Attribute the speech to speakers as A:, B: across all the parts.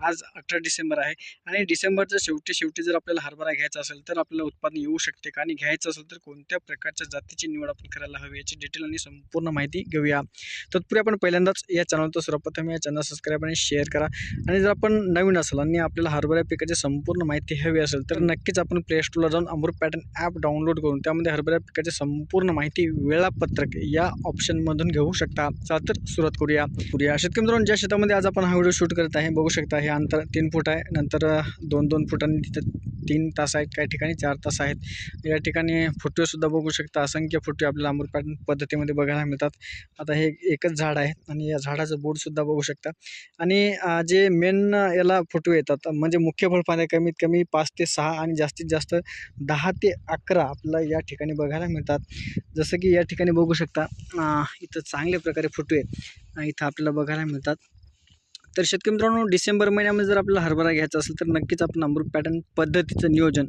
A: आज अठरा डिसेंबर आहे आणि डिसेंबरच्या शेवटी शेवटी जर आपल्याला हरभरा घ्यायचा असेल तर आपल्याला उत्पादन येऊ शकते का? आणि घ्यायचं असेल तर कोणत्या प्रकारच्या जातीची निवड आपण करायला हवी याची डिटेल आणि संपूर्ण माहिती घेऊया. तत्पूर्वी आपण पहिल्यांदाच या चॅनलचं सर्वप्रथम या चॅनल सबस्क्राईब आणि शेअर करा. आणि जर आपण नवीन असाल आणि आपल्याला हरभरा पिकाची संपूर्ण माहिती हवी असेल तर नक्कीच आपण प्ले स्टोरला जाऊन अमृत पॅटर्न ॲप डाउनलोड करून त्यामध्ये हरभरा पिकाची संपूर्ण माहिती वेळापत्रक या ऑप्शनमधून घेऊ शकता. चला तर सुरुवात करूया. करूया शेतकरी मित्रांनो ज्या शेतामध्ये आज आपण हा व्हिडिओ शूट करत आहे बघू शकता हे अंतर तीन फूट आहे. नंतर दोन दोन फुटांनी तिथं तीन तास आहेत. काही ठिकाणी चार तास आहेत. या ठिकाणी फुटवेसुद्धा बघू शकता. असंख्य फुटवे आपल्याला अमृत पॅटर्न पद्धतीमध्ये बघायला मिळतात. आता हे एकच झाड आहे आणि या झाडाचं बोर्डसुद्धा बघू शकता. आणि जे मेन याला फुटवे येतात म्हणजे मुख्य फळफाने कमीत कमी पाच ते सहा आणि जास्तीत जास्त दहा ते अकरा आपल्याला या ठिकाणी बघायला मिळतात. जसं की या ठिकाणी बघू शकता इथं चांगल्या प्रकारे फुटवे आहेत इथं आपल्याला बघायला मिळतात. तर शेतकरी मित्रांनो डिसेंबर महिन्यामध्ये जर आपल्याला हरभरा घ्यायचा असेल तर नक्कीच आपण अमृत पॅटर्न पद्धतीचं नियोजन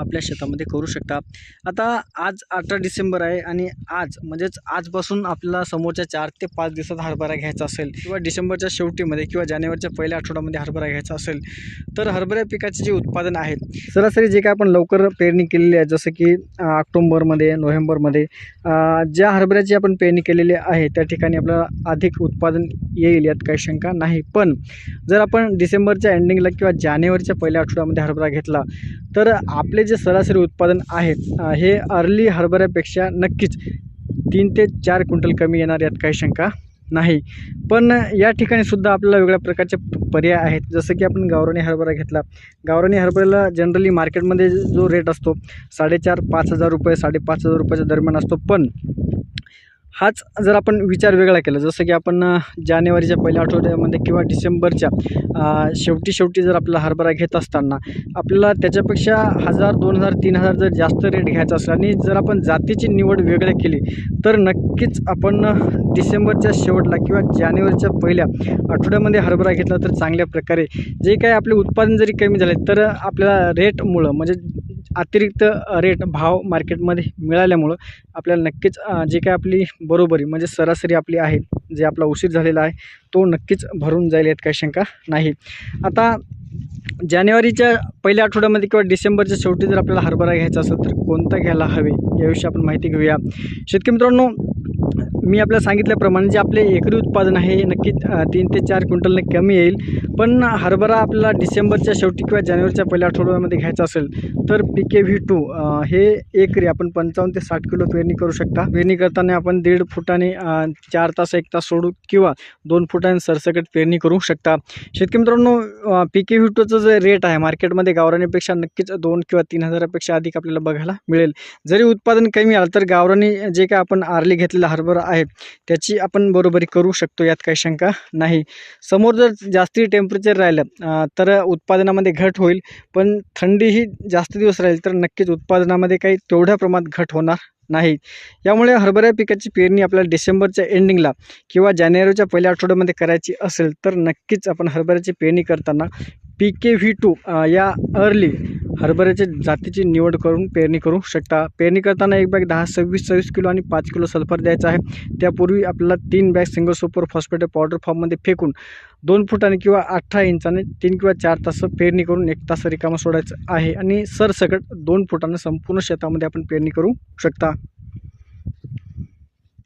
A: आपल्या शेतामध्ये करू शकता. आता आज अठरा डिसेंबर आहे आणि आज म्हणजेच आजपासून आपल्याला समोरच्या चार ते पाच दिवसात हरभरा घ्यायचा असेल किंवा डिसेंबरच्या शेवटीमध्ये किंवा जानेवारीच्या पहिल्या आठवड्यामध्ये हरभरा घ्यायचा असेल तर हरभरा पिकाचे जे उत्पादन आहे सरासरी जे काय आपण लवकर पेरणी केलेली आहे जसं की ऑक्टोंबरमध्ये नोव्हेंबरमध्ये ज्या हरभऱ्याची आपण पेरणी केलेली आहे त्या ठिकाणी आपल्याला अधिक उत्पादन येईल यात काही शंका नाही. पण पण जर आपण डिसेंबरच्या एंडिंगला किंवा जानेवारीच्या पहिल्या आठवड्यामध्ये हरभरा घेतला तर आपले जे सरासरी उत्पादन आहे हे अर्ली हरभऱ्यापेक्षा नक्कीच तीन ते चार क्विंटल कमी येणार यात काही शंका नाही. पण या ठिकाणी सुद्धा आपल्याला वेगळ्या प्रकारचे पर्याय आहेत. जसं की आपण गावरानी हरभरा घेतला. गावरानी हरभऱ्याला जनरली मार्केटमध्ये जो रेट असतो साडेचार पाच हजार रुपये साडेपाच हजार रुपयाच्या दरम्यान असतो. पण हाच जर आपण विचार वेगळा केला जसं की आपण जानेवारीच्या पहिल्या आठवड्यामध्ये किंवा डिसेंबरच्या शेवटी शेवटी जर आपला हरभरा घेत असताना आपल्याला त्याच्यापेक्षा हजार दोन हजार तीन हजार जर जास्त रेट घ्यायचा असला आणि जर आपण जातीची निवड वेगळ्या केली तर नक्कीच आपण डिसेंबरच्या शेवटला किंवा जानेवारीच्या पहिल्या आठवड्यामध्ये हरभरा घेतला तर चांगल्या प्रकारे जे काही आपले उत्पादन जरी कमी झाले तर आपल्याला रेटमुळं म्हणजे अतिरिक्त रेट भाव मार्केटमध्ये मिळाल्यामुळं आपल्याला नक्कीच जे काय आपली बरोबरी म्हणजे सरासरी आपली आहे जे आपला उशीर झालेला आहे तो नक्कीच भरून जाईल यात काही शंका नाही. आता जानेवारीच्या पहिल्या आठवड्यामध्ये किंवा डिसेंबरच्या शेवटी जर आपल्याला हरभरा घ्यायचा असेल तर कोणता घ्यायला हवे याविषयी आपण माहिती घेऊया. शेतकरी मित्रांनो मी आपल्याला सांगितल्याप्रमाणे जे आपले एकरी उत्पादन आहे नक्की नक्कीच तीन ते चार क्विंटलने कमी येईल. पण हरभरा आपल्याला डिसेंबरच्या शेवटी किंवा जानेवारीच्या पहिल्या आठवड्यामध्ये घ्यायचा असेल तर पी के व्ही टू हे एकरी आपण पंचावन्न ते साठ किलो पेरणी करू शकता. पेरणी करताना आपण दीड फुटाने चार तास एक तास सोडू किंवा दोन फुटाने सरसकट पेरणी करू शकता. शेतकरी मित्रांनो पी के व्ही टूचं जे रेट आहे मार्केटमध्ये गावरानीपेक्षा नक्कीच दोन किंवा तीन हजारापेक्षा अधिक आपल्याला बघायला मिळेल. जरी उत्पादन कमी आलं तर गावरानी जे काय आपण आरली घेतलेला हरभरा आहे. त्याची आपण बरोबरी करू शकतो यात काही शंका नाही. समोर जर जास्ती टेम्परेचर राहिलं तर उत्पादनामध्ये घट होईल पण थंडीही जास्त दिवस राहील तर नक्कीच उत्पादनामध्ये काही तेवढ्या प्रमाणात घट होणार नाही. यामुळे हरभरा पिकाची पेरणी आपल्याला डिसेंबरच्या एंडिंगला किंवा जानेवारीच्या पहिल्या आठवड्यामध्ये करायची असेल तर नक्कीच आपण हरभऱ्याची पेरणी करताना पी के व्ही टू या अर्ली हरभऱ्याच्या जातीची निवड करून पेरणी करू शकता. पेरणी करताना एक बॅग दहा सव्वीस सव्वीस किलो आणि पाच किलो सल्फर द्यायचा आहे. त्यापूर्वी आपल्याला तीन bag single super phosphate powder फॉर्ममध्ये फेकून दोन फुटाने किंवा अठरा इंचाने तीन किंवा चार तास पेरणी करून एक तास रिकामा सोडायचं आहे. आणि सरसकट दोन फुटानं संपूर्ण शेतामध्ये आपण पेरणी करू शकता.